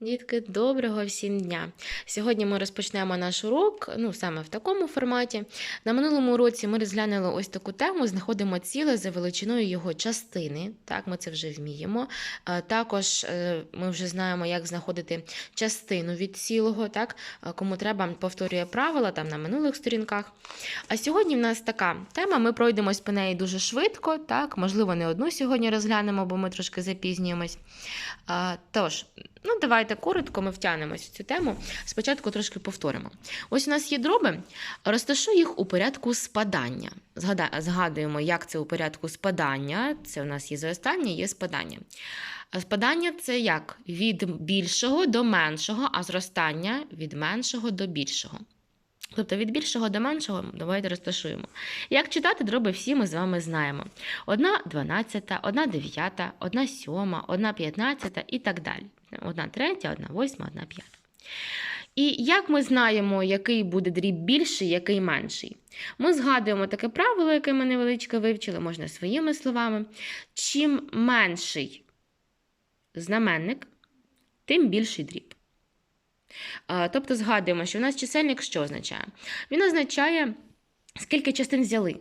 Дітки, доброго всім дня! Сьогодні ми розпочнемо наш урок, ну саме в такому форматі. На минулому уроці ми розглянули ось таку тему: знаходимо ціле за величиною його частини. Так, ми це вже вміємо. Е, Також е, ми вже знаємо, як знаходити частину від цілого. Так, Е, кому треба, повторює правила там на минулих сторінках. А сьогодні в нас така тема. Ми пройдемось по неї дуже швидко. Так, можливо, не одну сьогодні розглянемо, бо ми трошки запізнюємось. Тож, ну давайте коротко ми втягнемось в цю тему. Спочатку трошки повторимо. Ось у нас є дроби, розташуй їх у порядку спадання. Згадуємо, як це у порядку спадання. Це у нас є зростання, є спадання. Спадання це як? Від більшого до меншого, а зростання від меншого до більшого. Тобто від більшого до меншого давайте розташуємо. Як читати дроби всі ми з вами знаємо. Одна дванадцята, одна дев'ята, одна сьома, одна п'ятнадцята і так далі. Одна третя, одна восьма, одна п'ята. І як ми знаємо, який буде дріб більший, який менший? Ми згадуємо таке правило, яке ми невеличке вивчили, можна своїми словами. Чим менший знаменник, тим більший дріб. Тобто згадуємо, що у нас чисельник що означає? Він означає, скільки частин взяли.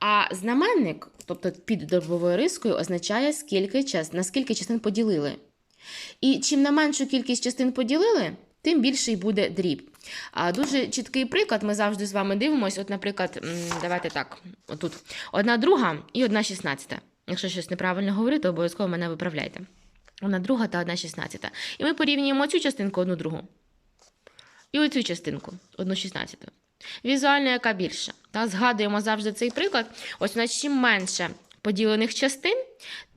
А знаменник, тобто під дробовою рискою, означає, скільки час, на скільки частин поділили. І чим на меншу кількість частин поділили, тим більший буде дріб. А дуже чіткий приклад, ми завжди з вами дивимося. От, наприклад, давайте так, отут одна друга і одна шістнадцята. Якщо щось неправильно говорю, то обов'язково мене виправляйте. Одна друга та одна шістнадцята. І ми порівнюємо цю частинку одну другу. І оцю частинку, одну шістнадцяту. Візуально, яка більша. Та, згадуємо завжди цей приклад. Ось у чим менше поділених частин,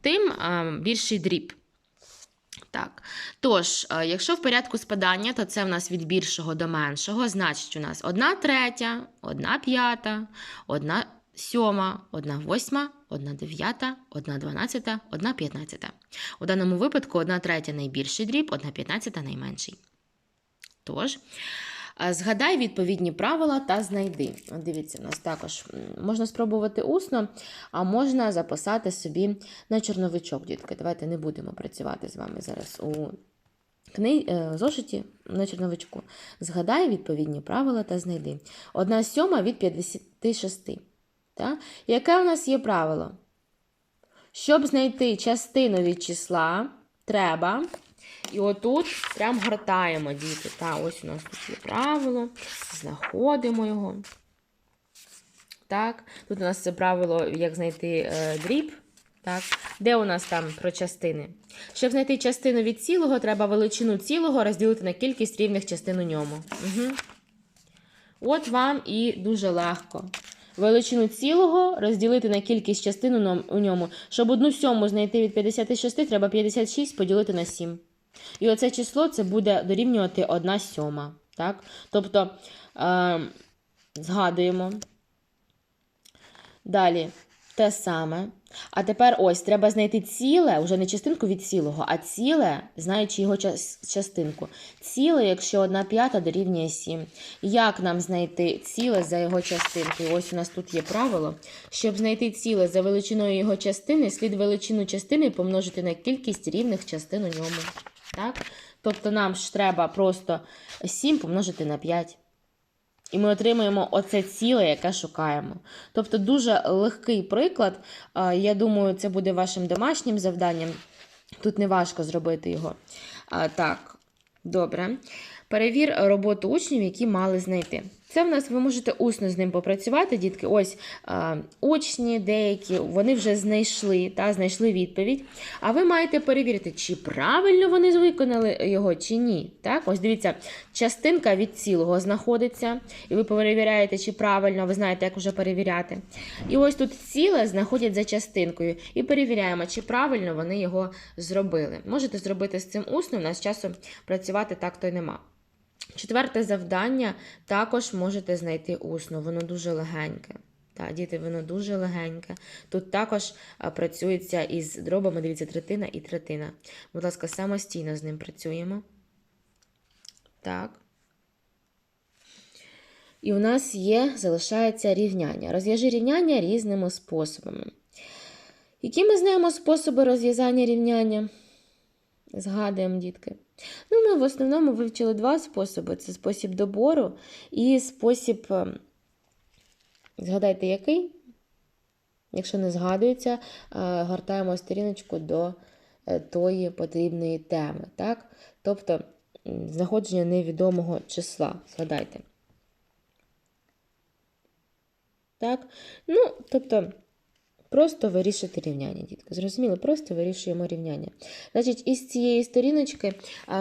тим а, більший дріб. Так. Тож, е, якщо в порядку спадання, то це в нас від більшого до меншого, значить у нас одна третя, одна п'ята, одна сьома, одна восьма, одна дев'ята, одна дванадцята, одна п'ятнадцята. У даному випадку одна третя найбільший дріб, одна п'ятнадцята найменший. Тож, згадай відповідні правила та знайди. От дивіться, у нас також можна спробувати усно, а можна записати собі на чорновичок, дітки. Давайте не будемо працювати з вами зараз у е, зошиті на чорновичку. Згадай відповідні правила та знайди. Одна сьома від 56. Так? Яке у нас є правило? Щоб знайти частину від числа, треба. І отут прям гортаємо, діти. Та, ось у нас тут є правило. Знаходимо його. Так, тут у нас це правило, як знайти е, дріб. Так, де у нас там про частини? Щоб знайти частину від цілого, треба величину цілого розділити на кількість рівних частин у ньому. Угу. От вам і дуже легко. Величину цілого розділити на кількість частин у ньому. Щоб одну сьому знайти від 56, треба 56 поділити на 7. І оце число це буде дорівнювати 1 сьома. Так? Тобто, е, згадуємо. Далі те саме. А тепер ось треба знайти ціле, вже не частинку від цілого, а ціле, знаючи його частинку. Ціле, якщо одна п'ята дорівнює 7. Як нам знайти ціле за його частинкою? Ось у нас тут є правило. Щоб знайти ціле за величиною його частини, слід величину частини помножити на кількість рівних частин у ньому. Так? Тобто нам ж треба просто 7 помножити на 5. І ми отримуємо оце ціле, яке шукаємо. Тобто дуже легкий приклад. Я думаю, це буде вашим домашнім завданням. Тут не важко зробити його. Так, добре. Перевір роботу учнів, які мали знайти. Це в нас ви можете усно з ним попрацювати, дітки. Ось а, учні деякі, вони вже знайшли, та, знайшли відповідь. А ви маєте перевірити, чи правильно вони виконали його, чи ні. Так? Ось дивіться, частинка від цілого знаходиться, і ви перевіряєте, чи правильно, ви знаєте, як вже перевіряти. І ось тут ціле знаходять за частинкою. І перевіряємо, чи правильно вони його зробили. Можете зробити з цим усно, у нас часу працювати так то й нема. Четверте завдання також можете знайти усно, воно дуже легеньке. Так, діти, воно дуже легеньке. Тут також працюється із дробами, дивіться, третина і третина. Будь ласка, самостійно з ним працюємо. Так. І у нас є, залишається рівняння. Розв'яжи рівняння різними способами. Які ми знаємо способи розв'язання рівняння? Згадуємо, дітки. Ну, ми в основному вивчили два способи: це спосіб добору і спосіб, е, згадайте, який? Якщо не згадується, е, гортаємо сторіночку до е, тої потрібної теми. Так? Тобто знаходження невідомого числа. Згадайте. Так? Ну, тобто, просто вирішити рівняння, дітки. Зрозуміло, просто вирішуємо рівняння. Значить, із цієї сторіночки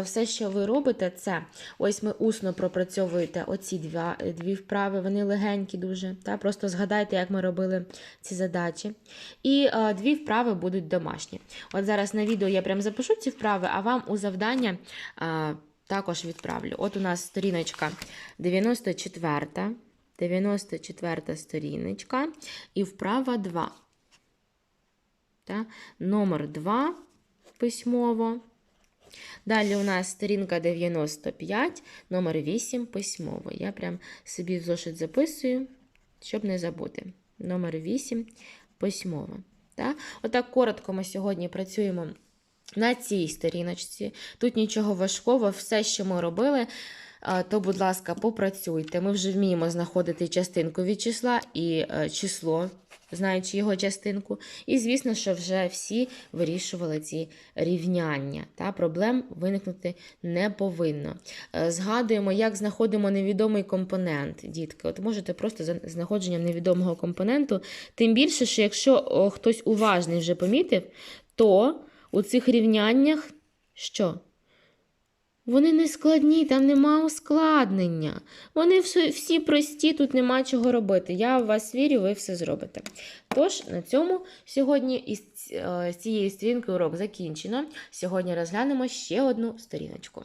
все, що ви робите, це ось ми усно пропрацьовуєте оці два, дві вправи, вони легенькі дуже. Та? Просто згадайте, як ми робили ці задачі. І а, дві вправи будуть домашні. От зараз на відео я прям запишу ці вправи, а вам у завдання а, також відправлю. От у нас сторіночка 94. 94 сторіночка і вправа 2. Та? Номер 2 письмово. Далі у нас сторінка 95, номер 8 письмово. Я прям собі в зошит записую, щоб не забути. Номер 8 письмово. Та? Отак коротко ми сьогодні працюємо на цій сторіночці. Тут нічого важкого, все, що ми робили, то, будь ласка, попрацюйте. Ми вже вміємо знаходити частинку від числа і е, число, знаючи його частинку. І, звісно, що вже всі вирішували ці рівняння. Та проблем виникнути не повинно. Е, Згадуємо, як знаходимо невідомий компонент, дітки. От можете просто за знаходженням невідомого компоненту. Тим більше, що якщо хтось уважний вже помітив, то у цих рівняннях що? Вони не складні, там нема ускладнення. Вони всі, прості, тут нема чого робити. Я в вас вірю, ви все зробите. Тож, на цьому сьогодні із е, цієї сторінки урок закінчено. Сьогодні розглянемо ще одну сторіночку.